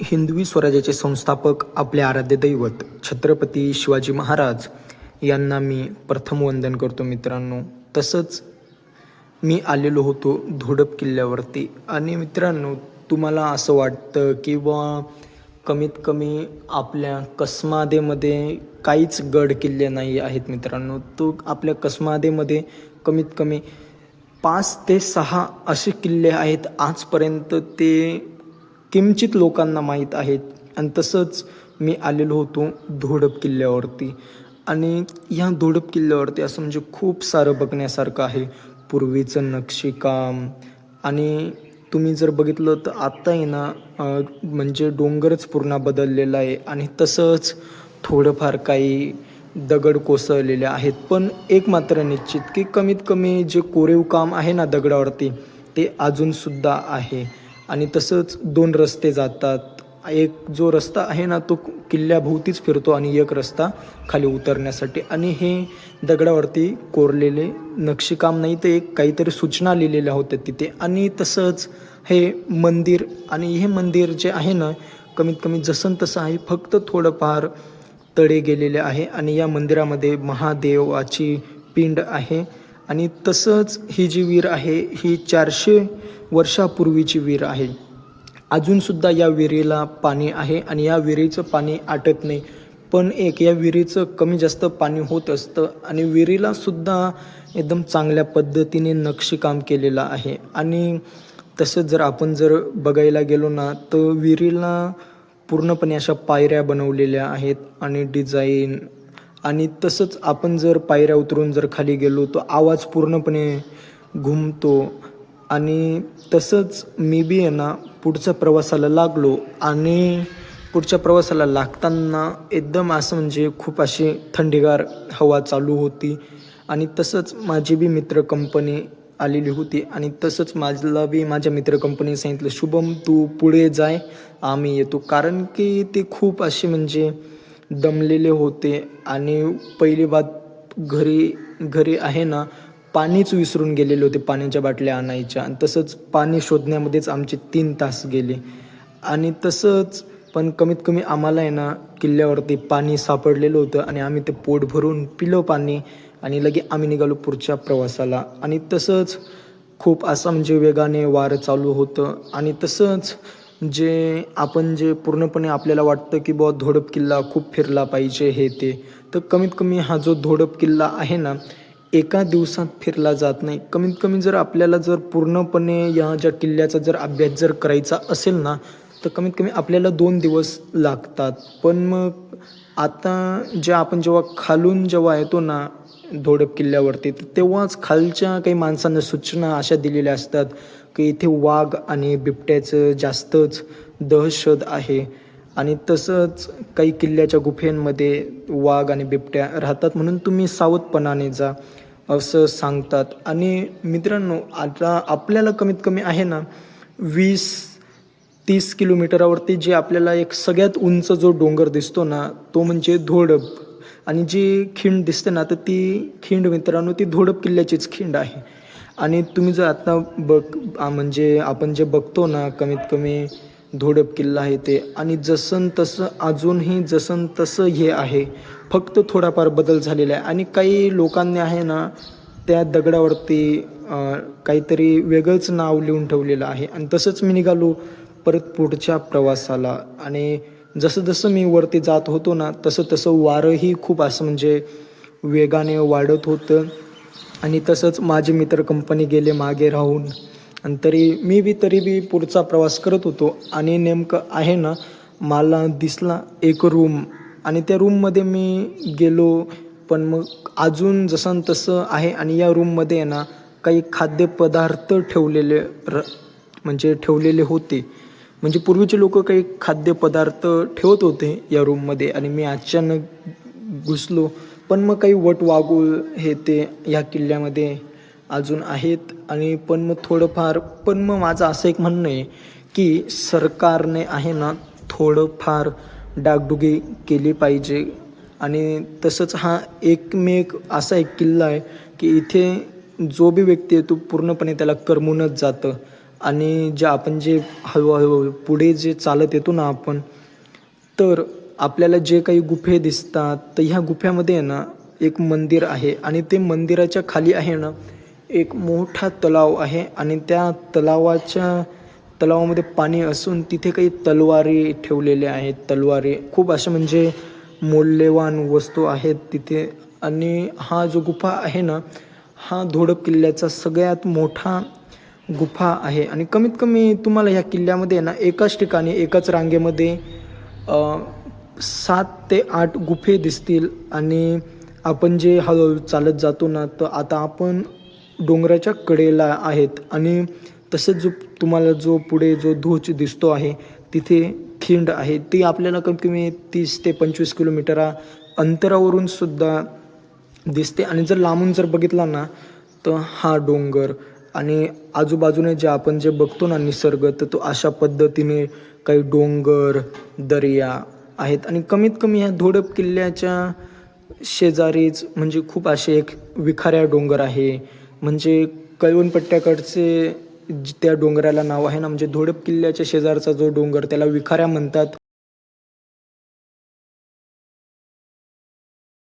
हिंदवी स्वराज्याचे संस्थापक आपले आराध्य दैवत छत्रपती शिवाजी महाराज यांना मी प्रथम वंदन करतो मित्रांनो. तसंच मी आलेलो होतो धोडप किल्ल्यावरती. आणि मित्रांनो तुम्हाला असं वाटतं किंवा कमीत कमी आपल्या कसमादेमध्ये काहीच गड किल्ले नाही आहेत मित्रांनो. तो आपल्या कसमादेमध्ये कमीत कमी पाच ते सहा असे किल्ले आहेत. आजपर्यंत ते किंचित लोकांना माहीत आहेत. आणि तसंच मी आलेलो होतो धोडप किल्ल्यावरती. आणि ह्या धोडप किल्ल्यावरती असं म्हणजे खूप सारं बघण्यासारखं आहे. पूर्वीचं नक्षीकाम. आणि तुम्ही जर बघितलं तर आत्ता आहे ना म्हणजे डोंगरच पूर्ण बदललेला आहे. आणि तसंच थोडंफार काही दगड कोसळलेले आहेत. पण एक मात्र निश्चित की कमीत कमी जे कोरीव काम आहे ना दगडावरती ते अजूनसुद्धा आहे. आणि तसंच दोन रस्ते जातात. एक जो रस्ता आहे ना तो किल्ल्याभोवतीच फिरतो आणि एक रस्ता खाली उतरण्यासाठी. आणि हे दगडावरती कोरलेले नक्षीकाम नाही तर एक काहीतरी सूचना लिहिलेल्या होत्या तिथे. आणि तसंच हे मंदिर आणि हे मंदिर जे आहे ना कमीत कमी जसं तसं आहे फक्त थोडंफार तडे गेलेले आहे. आणि या मंदिरामध्ये महादेवाची पिंड आहे. आणि तसंच ही जी विहीर आहे ही चारशे वर्षापूर्वीची विहीर आहे. अजूनसुद्धा या विहिरीला पाणी आहे आणि या विहिरीचं पाणी आटत नाही. पण एक या विहिरीचं कमी जास्त पाणी होत असतं आणि विहिरीलासुद्धा एकदम चांगल्या पद्धतीने नक्षीकाम केलेलं आहे. आणि तसंच जर आपण जर बघायला गेलो ना तर विहिरीला पूर्णपणे अशा पायऱ्या बनवलेल्या आहेत आणि डिझाईन आणि तसंच आपण जर पायऱ्या उतरून जर खाली गेलो तर आवाज पूर्णपणे घुमतो. आणि तसंच मी बी आहे ना पुढच्या प्रवासाला लागलो आणि पुढच्या प्रवासाला लागताना एकदम असं म्हणजे खूप अशी थंडीगार हवा चालू होती. आणि तसंच माझी बी मित्र कंपनी आलेली होती. आणि तसंच माझला बी माझ्या मित्र कंपनीने सांगितलं शुभम तू पुढे जाय आम्ही येतो. कारण की ते खूप असे म्हणजे दमलेले होते आणि पहिली बात घरी घरी आहे ना पाणीच विसरून गेलेले होते पाण्याच्या बाटल्या आणायच्या. आणि तसंच पाणी शोधण्यामध्येच आमचे तीन तास गेले. आणि तसंच पण कमीत कमी आम्हाला आहे ना किल्ल्यावरती पाणी सापडलेलं होतं आणि आम्ही ते पोट भरून पिलो पाणी आणि लगे आम्ही निघालो पुढच्या प्रवासाला. आणि तसंच खूप असं म्हणजे वेगाने वारं चालू होतं. आणि तसंच जे आपण जे पूर्णपणे आपल्याला वाटतं की बुवा धोडप किल्ला खूप फिरला पाहिजे हे ते तर कमीत कमी हा जो धोडप किल्ला आहे ना एका दिवसात फिरला जात नाही. कमीत कमी जर आपल्याला जर पूर्णपणे या ज्या किल्ल्याचा जर अभ्यास जर करायचा असेल ना तर कमीत कमी आपल्याला दोन दिवस लागतात. पण मग आता जे आपण जेव्हा खालून जेव्हा येतो ना धोडप किल्ल्यावरती तर तेव्हाच खालच्या काही माणसांना सूचना अशा दिलेल्या असतात की इथे वाघ आणि बिबट्याचं जास्तच दहशत आहे. आणि तसंच काही किल्ल्याच्या गुफेंमध्ये वाघ आणि बिबट्या राहतात. म्हणून तुम्ही सावधपणाने जा असं सांगतात. आणि मित्रांनो आता आपल्याला कमीत कमी आहे ना वीस तीस किलोमीटरावरती जे आपल्याला एक सगळ्यात उंच जो डोंगर दिसतो ना तो म्हणजे धोडप. आणि जी खिंड दिसते ना तर ती खिंड मित्रांनो ती धोडप किल्ल्याचीच खिंड आहे. आणि तुम्ही जर आता बघ म्हणजे आपण जे बघतो ना कमीत कमी धोडप किल्ला आहे ते आणि जसं तसं अजूनही जसं तसं हे आहे फक्त थोडाफार बदल झालेला आहे. आणि काही लोकांनी आहे ना त्या दगडावरती काहीतरी वेगळंच नाव लिहून ठेवलेलं आहे. आणि तसंच मी निघालो परत पुढच्या प्रवासाला. आणि जसं जसं मी वरती जात होतो ना तसं तसं वारंही खूप असं म्हणजे वेगाने वाढत होतं. आणि तसंच माझे मित्र कंपनी गेले मागे राहून. आणि तरी मी बी तरी बी पुढचा प्रवास करत होतो. आणि नेमकं आहे ना मला दिसला एक रूम आणि त्या रूममध्ये मी गेलो पण मग अजून जसं तसं आहे. आणि या रूममध्ये आहे ना काही खाद्यपदार्थ ठेवलेले र म्हणजे ठेवलेले होते. म्हणजे पूर्वीचे लोक काही खाद्यपदार्थ ठेवत होते या रूममध्ये आणि मी अचानक घुसलो. पण मग काही वट वागूळ हे ते ह्या किल्ल्यामध्ये अजून आहेत आणि पण मग थोडंफार पण मग माझं असं एक म्हणणं आहे की सरकारने आहे ना थोडंफार डागडुगी केली पाहिजे. आणि तसंच हा एकमेक असा एक किल्ला आहे की इथे जो बी व्यक्ती आहे तो पूर्णपणे त्याला करमूनच जातं. आणि जे आपण जे हळूहळू पुढे जे चालत येतो ना आपण तर आपल्याला जे काही गुफे दिसतात तर ह्या गुफ्यामध्ये आहे ना एक मंदिर आहे आणि ते मंदिराच्या खाली आहे ना एक मोठा तलाव आहे आणि त्या तलावाच्या तलावामध्ये पाणी असून तिथे काही तलवारी ठेवलेल्या आहेत तलवारी. खूप अशा म्हणजे मौल्यवान वस्तू आहेत तिथे. आणि हा जो गुफा आहे ना हा धोडप किल्ल्याचा सगळ्यात मोठा गुफा आहे. आणि कमीत कमी तुम्हाला ह्या किल्ल्यामध्ये ना एकाच ठिकाणी एकाच रांगेमध्ये सात ते आठ गुफे दिसतील. आणि आपण जे हळूहळू चालत जातो ना तर आता आपण डोंगराच्या कडेला आहेत. आणि तसंच जो तुम्हाला जो पुढे जो धोच दिसतो आहे तिथे खिंड आहे. ती आपल्याला कमीत कमी तीस ते पंचवीस किलोमीटर अंतरावरून सुद्धा दिसते. आणि जर लांबून जर बघितला ना तर हा डोंगर आणि आजूबाजूने जे आपण जे बघतो ना निसर्ग तर तो अशा पद्धतीने काही डोंगर दर्या आहेत. आणि कमीत कमी ह्या धोडप किल्ल्याच्या शेजारीच म्हणजे खूप असे एक विखाऱ्या डोंगर आहे. म्हणजे कळवणपट्ट्याकडचे त्या डोंगराला नाव आहे ना म्हणजे धोडप किल्ल्याच्या शेजारचा जो डोंगर त्याला विखाऱ्या म्हणतात.